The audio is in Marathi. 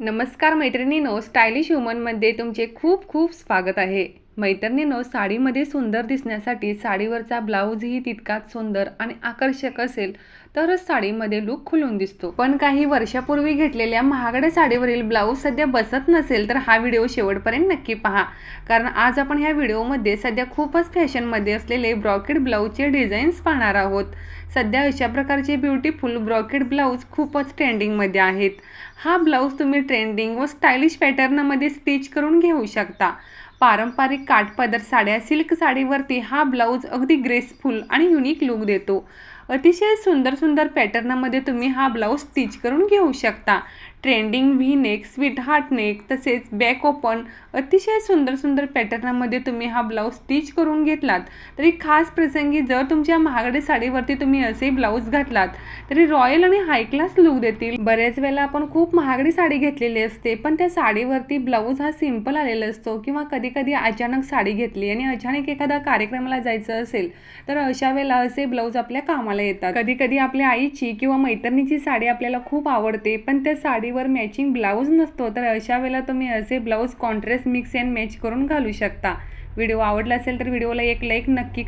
नमस्कार मैत्रिणीनो स्टायलिश वुमनमध्ये तुमचे खूप खूप स्वागत आहे. मैत्रिणीनं साडीमध्ये सुंदर दिसण्यासाठी साडीवरचा ब्लाऊजही तितकाच सुंदर आणि आकर्षक असेल तरच साडीमध्ये लुक खुलून दिसतो. पण काही वर्षापूर्वी घेतलेल्या महागड्या साडीवरील ब्लाऊज सध्या बसत नसेल तर हा व्हिडिओ शेवटपर्यंत नक्की पहा. कारण आज आपण ह्या व्हिडिओमध्ये सध्या खूपच फॅशनमध्ये असलेले ब्रॉकेट ब्लाऊजचे डिझाईन्स पाहणार आहोत. सध्या अशा प्रकारचे ब्युटिफुल ब्रॉकेट ब्लाऊज खूपच ट्रेंडिंगमध्ये आहेत. हा ब्लाऊज तुम्ही ट्रेंडिंग व स्टायलिश पॅटर्नमध्ये स्टिच करून घेऊ शकता. पारंपरिक काठपदर साड्या सिल्क साडीवरती हा ब्लाऊज अगदी ग्रेसफुल आणि युनिक लुक देतो. अतिशय सुंदर सुंदर पॅटर्नमध्ये तुम्ही हा ब्लाऊज स्टिच करून घेऊ शकता. Trending V neck sweetheart neck तसेच बॅक ओपन अतिशय सुंदर सुंदर पॅटर्नमध्ये तुम्ही हा ब्लाऊज स्टिच करून घेतलात. तरी खास प्रसंगी जर तुमच्या महागडे साडीवरती तुम्ही असे ब्लाऊज घातलात तरी रॉयल आणि हाय क्लास लुक देतील. बऱ्याच वेळेला आपण खूप महागडी साडी घेतलेली असते पण त्या साडीवरती ब्लाऊज हा सिंपल आलेला असतो किंवा कधी कधी अचानक साडी घेतली आणि अचानक एखादा कार्यक्रमाला जायचं असेल तर अशा वेळेला असे ब्लाऊज आपल्या कामाला येतात. कधी कधी आपल्या आईची किंवा मैत्रिणीची साडी आपल्याला खूप आवडते पण त्या साडी साडीवर मॅचिंग ब्लाऊज नसतो तर अशा वेळेला तुम्ही असे blouse contrast mix and match करून घालू शकता. व्हिडिओ आवडला असेल तर व्हिडिओला एक लाईक नक्की